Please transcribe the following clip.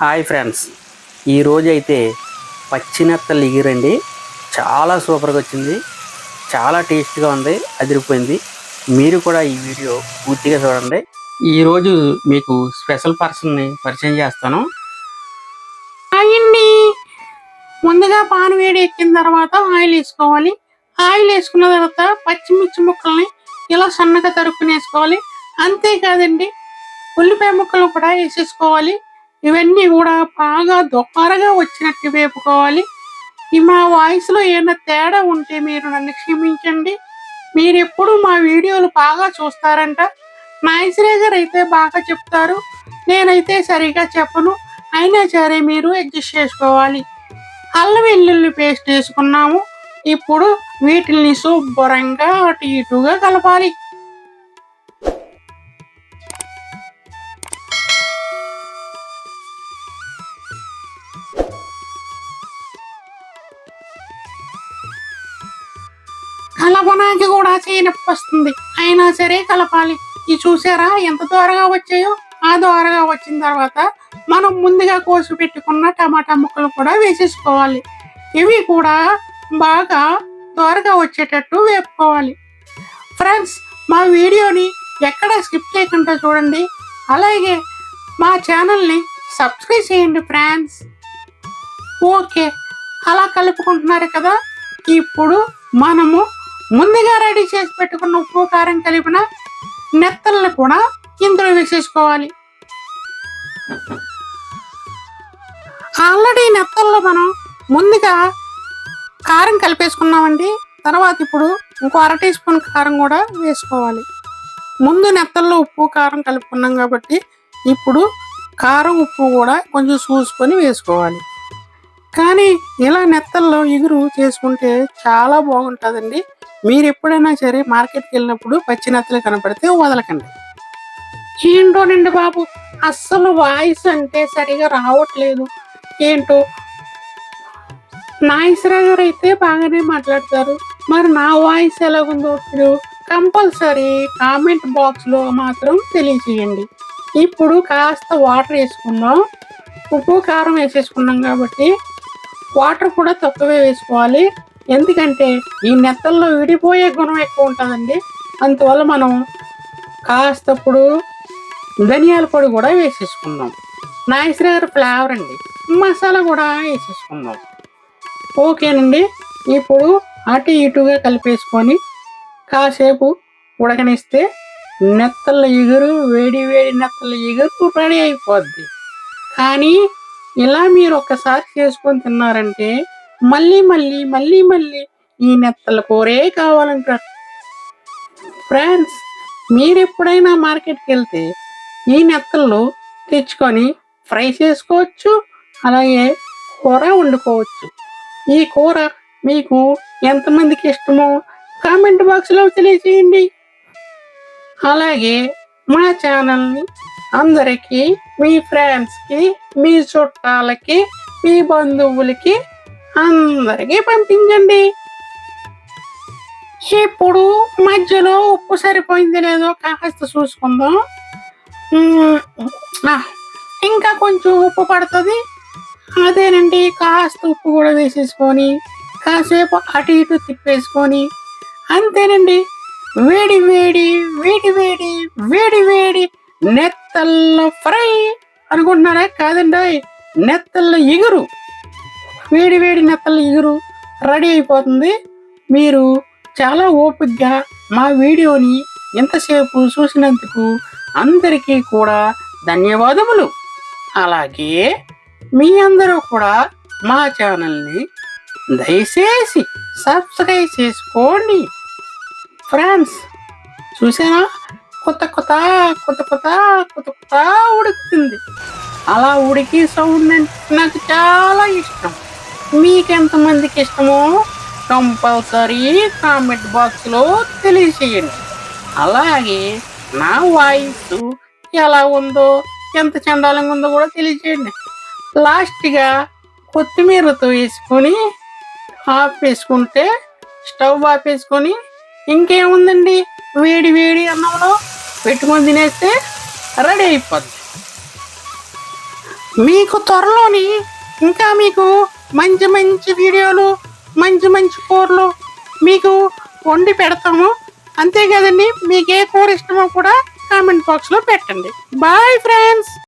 Hi friends. ఈరోజు అయితే పచ్చినత్తలు ఎగిరండి చాలా సూపర్గా వచ్చింది. చాలా టేస్ట్గా ఉంది అదిరిపోయింది. మీరు కూడా ఈ వీడియో పూర్తిగా చూడండి. ఈరోజు మీకు స్పెషల్ పర్సన్ని పరిచయం చేస్తాను. ఆయండి ముందుగా పాన్ వేడి ఎక్కిన తర్వాత ఆయిల్ వేసుకోవాలి. ఆయిల్ వేసుకున్న తర్వాత పచ్చిమిర్చి ముక్కల్ని ఇలా సన్నగా తరుక్కుని వేసుకోవాలి అంతేకాదండి ఉల్లిపాయ ముక్కలు కూడా వేసేసుకోవాలి. ఇవన్నీ కూడా బాగా దొక్కరగా వచ్చినట్టు వేపుకోవాలి. ఈ మా వాయిస్లో ఏమైనా తేడా ఉంటే మీరు నన్ను క్షమించండి. మీరు ఎప్పుడు మా వీడియోలు బాగా చూస్తారంట. నాయసరే గారు అయితే బాగా చెప్తారు. నేనైతే సరిగా చెప్పను. అయినా సరే మీరు అడ్జస్ట్ చేసుకోవాలి. అల్లం వెల్లుల్లి పేస్ట్ వేసుకున్నాము. ఇప్పుడు వీటిని శుభ్రంగా అటు ఇటుగా కలపాలి. కలపడానికి కూడా చేయనొప్పి వస్తుంది. అయినా సరే కలపాలి. ఇది చూసారా? ఎంత త్వరగా వచ్చాయో ఆ ద్వారగా వచ్చిన తర్వాత మనం ముందుగా కోసి పెట్టుకున్న టమాటా ముక్కలు కూడా వేసేసుకోవాలి. ఇవి కూడా బాగా త్వరగా వచ్చేటట్టు వేపుకోవాలి. ఫ్రెండ్స్ మా వీడియోని ఎక్కడ స్కిప్ చేయకుండా చూడండి. అలాగే మా ఛానల్ని సబ్స్క్రైబ్ చేయండి ఫ్రెండ్స్. ఓకే. అలా కలుపుకుంటున్నారు కదా. ఇప్పుడు మనము ముందుగా రెడీ చేసి పెట్టుకున్న ఉప్పు కారం కలిపిన నెత్తల్ని కూడా ఇందులో వేసేసుకోవాలి. ఆల్రెడీ నెత్తల్లో మనం ముందుగా కారం కలిపేసుకున్నామండి. తర్వాత ఇప్పుడు ఇంకో అర టీ స్పూన్ కారం కూడా వేసుకోవాలి. ముందు నెత్తల్లో ఉప్పు కారం కలుపుకున్నాం కాబట్టి ఇప్పుడు కారం ఉప్పు కూడా కొంచెం చూసుకొని వేసుకోవాలి. కానీ ఇలా నెత్తల్లో ఎగురు చేసుకుంటే చాలా బాగుంటుందండి. మీరు ఎప్పుడైనా సరే మార్కెట్కి వెళ్ళినప్పుడు పచ్చి నెత్తలు కనపడితే వదలకండి. ఏంటోనండి బాబు అస్సలు వాయిస్ అంటే సరిగా రావట్లేదు. ఏంటో? నాయసరా గారు అయితే బాగానే మాట్లాడతారు. మరి నా వాయిస్ ఎలాగుందో మీరు కంపల్సరీ కామెంట్ బాక్స్లో మాత్రం తెలియజేయండి ఇప్పుడు కాస్త వాటర్ వేసుకుందాం. ఉప్పు కారం వేసేసుకున్నాం కాబట్టి వాటర్ కూడా తక్కువే వేసుకోవాలి. ఎందుకంటే ఈ నెత్తల్లో విడిపోయే గుణం ఎక్కువ ఉంటుందండి. అందువల్ల మనం కాస్తప్పుడు ధనియాల పొడి కూడా వేసేసుకుందాం. నాయసరి ఫ్లేవర్ అండి. మసాలా కూడా వేసేసుకుందాం. ఓకేనండి. ఇప్పుడు అటు ఇటుగా కలిపేసుకొని కాసేపు ఉడకనిస్తే నెత్తల ఎగురు వేడి వేడి నెత్తల ఎగురు రెడీ అయిపోద్ది. కానీ ఇలా మీరు ఒక్కసారి చేసుకొని తిన్నారంటే మళ్ళీ మళ్ళీ మళ్ళీ మళ్ళీ ఈ నెత్తల కూరే కావాలంటారు. ఫ్రెండ్స్ మీరు ఎప్పుడైనా మార్కెట్కి వెళ్తే ఈ నెత్తళ్ళు తెచ్చుకొని ఫ్రై చేసుకోవచ్చు అలాగే కూర వండుకోవచ్చు. ఈ కూర మీకు ఎంతమందికి ఇష్టమో కామెంట్ బాక్స్లో తెలియజేయండి. అలాగే మా ఛానల్ని అందరికీ మీ ఫ్రెండ్స్కి మీ చుట్టాలకి మీ బంధువులకి అందరికీ పంపించండి. ఇప్పుడు మధ్యలో ఉప్పు సరిపోయింది లేదో కాస్త చూసుకుందాం. ఇంకా కొంచెం ఉప్పు పడుతుంది. అదేనండి కాస్త ఉప్పు కూడా వేసేసుకొని కాసేపు అటు ఇటు తిప్పేసుకొని అంతేనండి. వేడి వేడి వేడి వేడి వేడి వేడి నెత్త నెత్తల్లో ఫ్రై అనుకుంటున్నారా కాదండి నెత్తల్లో ఎగురు వేడి వేడి నెత్తల్ల ఎగురు రెడీ అయిపోతుంది. మీరు చాలా ఓపిక్గా మా వీడియోని ఇంతసేపు చూసినందుకు అందరికీ కూడా ధన్యవాదములు. అలాగే మీ అందరూ కూడా మా ఛానల్ని దయచేసి సబ్స్క్రైబ్ చేసుకోండి. ఫ్రెండ్స్ చూసారా? కొత్త కొత్త కొత్త కొత్త కొత్త కొత్త ఉడుకుతుంది. అలా ఉడికి సౌండ్ అంటే నాకు చాలా ఇష్టం. మీకెంతమందికి ఇష్టమో కంపల్సరీ కామెంట్ బాక్స్లో తెలియచేయండి. అలాగే నా వాయిస్ ఎలా ఉందో ఎంత చండాలంగా ఉందో కూడా తెలియచేయండి. లాస్ట్గా కొత్తిమీరతో వేసుకొని ఆఫ్ వేసుకుంటే స్టవ్ ఆఫ్ వేసుకొని ఇంకేముందండి? వేడి వేడి అన్నంలో పెట్టుకొని తినేస్తే రెడీ అయిపోద్ది. మీకు త్వరలోని ఇంకా మీకు మంచి మంచి వీడియోలు మంచి మంచి కూరలు మీకు వండి పెడతాము. అంతే కదండి? మీకు ఏ కూర ఇష్టమో కూడా కామెంట్ బాక్స్లో పెట్టండి. Bye friends